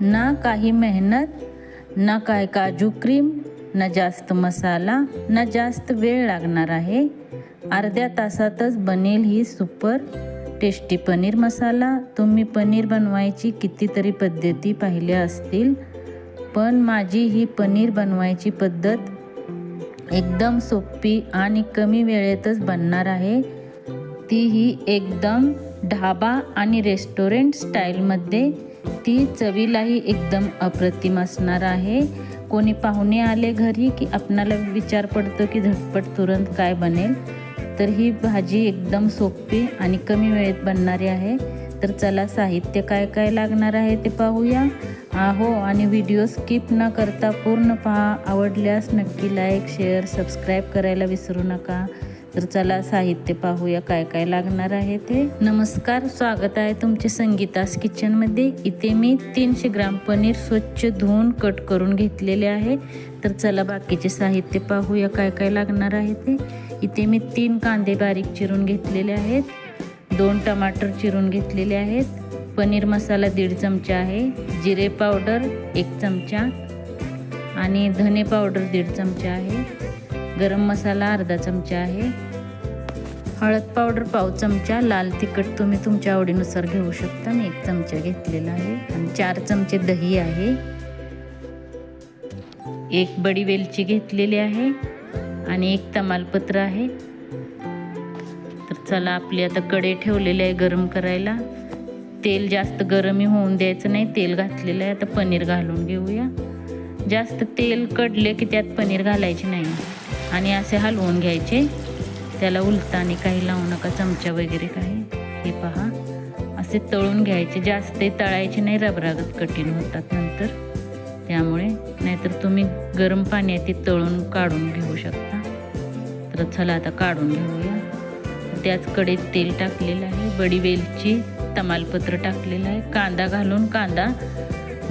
ना काही मेहनत ना काय काजू क्रीम ना जास्त मसाला ना जास्त वेळ लागणार आहे. अर्ध्या तासातच बनेल ही सुपर टेस्टी पनीर मसाला. तुम्ही पनीर बनवायची कितीतरी पद्धती पाहिल्या असतील पण माझी ही पनीर बनवायची पद्धत एकदम सोपी आणि कमी वेळेतच बनणार आहे. तीही एकदम ढाबा आणि रेस्टॉरंट स्टाईलमध्ये ती चवीलाही एकदम अप्रतिम असणार आहे. कोणी पाहुणे आले घरी की आपणाला विचार पडतो की झटपट तुरंत काय बनेल? तर ही भाजी एकदम सोपी आणि कमी वेळेत बनणारी आहे. तर चला साहित्य काय काय लागणार आहे ते पाहूया. आहो आणि व्हिडिओ स्किप न करता पूर्ण पहा. आवडल्यास नक्की लाईक शेअर सबस्क्राईब करायला विसरू नका. तर चला साहित्य पाहूया काय काय लागणार आहे ते. नमस्कार स्वागत आहे तुमचे संगीतास किचनमध्ये इथे मी तीनशे ग्राम पनीर स्वच्छ धुवून कट करून घेतलेले आहे. तर चला बाकीचे साहित्य पाहूया काय काय लागणार आहे ते. इथे मी तीन कांदे बारीक चिरून घेतलेले आहेत. दोन टमाटर चिरून घेतलेले आहेत. पनीर मसाला दीड चमचा आहे. जिरे पावडर एक चमचा. आणि धने पावडर दीड चमचा आहे. गरम मसाला अर्धा चमचा आहे. हळद पावडर पाव चमचा लाल तिखट तुम्ही तुमच्या आवडीनुसार घेऊ शकता. मी एक चमचा घेतलेला आहे आणि चार चमचे दही आहे. एक बडी वेलची घेतलेली आहे आणि एक तमालपत्र आहे. तर चला आपली आता कडे ठेवलेले आहे गरम करायला. तेल जास्त गरमही होऊन द्यायचं नाही तेल घातलेलं आहे. आता पनीर घालून घेऊया. जास्त तेल कडले की त्यात पनीर घालायचे नाही. आणि असे हलवून घ्यायचे. त्याला उलताने काही लावू नका चमचा वगैरे काही. हे पहा. असे तळून घ्यायचे. जास्त तळायचे नाही रबरागत कठीण होतात नंतर. त्यामुळे नाहीतर तुम्ही गरम पाण्यात ते तळून काढून घेऊ शकता. तर चला आता काढून घेऊया. त्याच कडेत तेल टाकलेलं आहे. बडी वेलची तमालपत्र टाकलेलं आहे. कांदा घालून कांदा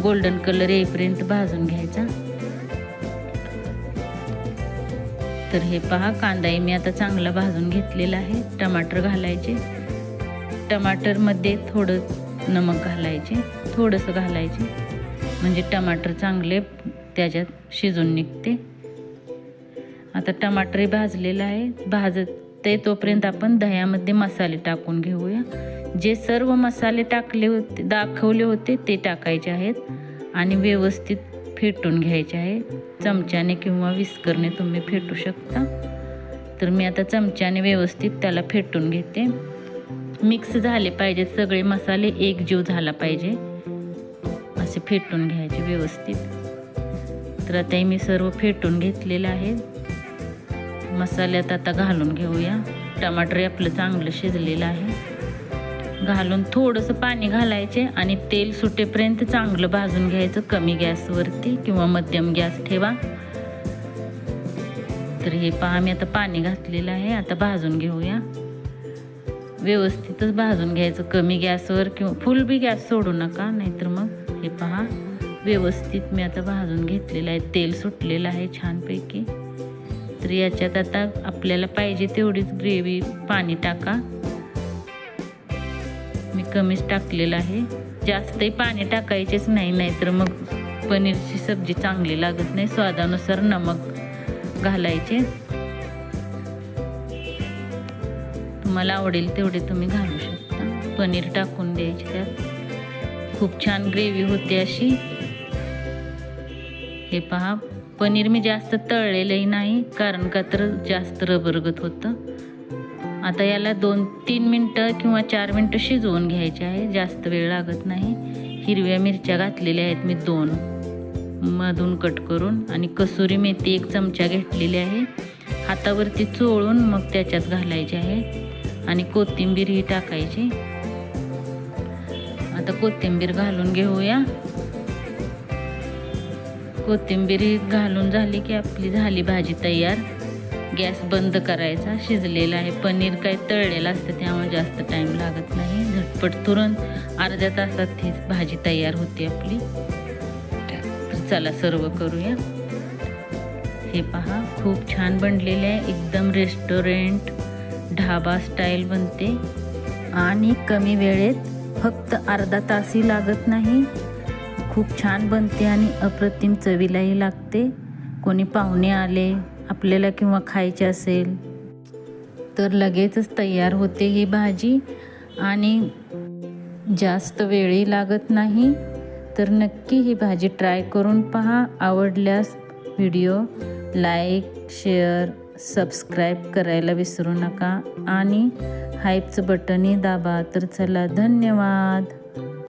गोल्डन कलर येईपर्यंत भाजून घ्यायचा. तर हे पहा कांदाही मी आता चांगला भाजून घेतलेला आहे. टमाटर घालायचे. टमाटरमध्ये थोडं नमक घालायचे. थोडंसं घालायचे. म्हणजे टमाटर चांगले त्याच्यात शिजून निघते. आता टमाटरही भाजलेलं आहे. भाजत ते तोपर्यंत आपण दह्यामध्ये मसाले टाकून घेऊया. जे सर्व मसाले टाकले होते दाखवले होते ते टाकायचे आहेत. आणि व्यवस्थित फेटून घ्यायचे आहे. चमच्याने किंवा विस्करने तुम्ही फेटू शकता. तर मी आता चमच्याने व्यवस्थित त्याला फेटून घेते. मिक्स झाले पाहिजे सगळे मसाले एकजीव झाला पाहिजे. असे फेटून घ्यायचे व्यवस्थित. तर आता मी सर्व फेटून घेतलेलं आहे. मसाल्यात आता घालून घेऊया. टमाटर आपलं चांगलं शिजलेलं आहे. घालून थोडंसं पाणी घालायचे आणि तेल सुटेपर्यंत चांगलं भाजून घ्यायचं. कमी गॅसवरती किंवा मध्यम गॅस ठेवा. तर हे पहा मी आता पाणी घातलेलं आहे. आता भाजून घेऊया. व्यवस्थितच भाजून घ्यायचं. कमी गॅसवर किंवा फुल बी गॅस सोडू नका नाहीतर मग हे पहा व्यवस्थित मी आता भाजून घेतलेलं आहे. तेल सुटलेलं आहे छानपैकी. तर याच्यात आता आपल्याला पाहिजे तेवढीच ग्रेव्ही पाणी टाका. कमीच टाकलेलं आहे. जास्तही पाणी टाकायचेच नाही नाहीतर मग पनीरची सब्जी चांगली लागत नाही. स्वादानुसार नमक घालायचे. तुम्हाला आवडेल तेवढे तुम्ही घालू शकता. पनीर टाकून द्यायचे त्यात. खूप छान ग्रेव्ही होते अशी. हे पहा पनीर मी जास्त तळलेलंही नाही कारण का तर जास्त रबरगत होतं. आता याला दोन तीन मिनटं किंवा चार मिनटं शिजवून घ्यायचे आहे. जास्त वेळ लागत नाही. हिरव्या मिरच्या घातलेल्या आहेत मी दोन. मधून कट करून आणि कसुरी मेथी एक चमचा घेतलेली आहे. हातावरती चोळून मग त्याच्यात घालायचे आहे. आणि कोथिंबीर ही टाकायची. आता कोथिंबीर घालून घेऊया. कोथिंबीर घालून झाली की आपली झाली भाजी तयार. गॅस बंद करायचा शिजलेला आहे पनीर काय तळलेलं असतं त्यामुळे जास्त टाईम लागत नाही. झटपट तुरंत अर्ध्या तासात हीच भाजी तयार होते आपली. तर चला सर्व करूया. हे पहा खूप छान बनलेले आहे. एकदम रेस्टॉरंट ढाबा स्टाईल बनते. आणि कमी वेळेत फक्त अर्धा तासही लागत नाही. खूप छान बनते आणि अप्रतिम चवीलाही लागते. कोणी पाहुणे आले आपल्याला किंवा खायचे असेल तर लगेचच तयार होते ही भाजी. आणि जास्त वेळही लागत नाही तर नक्की ही भाजी ट्राय करून पहा. आवडल्यास व्हिडिओ लाईक शेअर सबस्क्राईब करायला विसरू नका. आणि हाईपचं बटनही दाबा. तर चला धन्यवाद.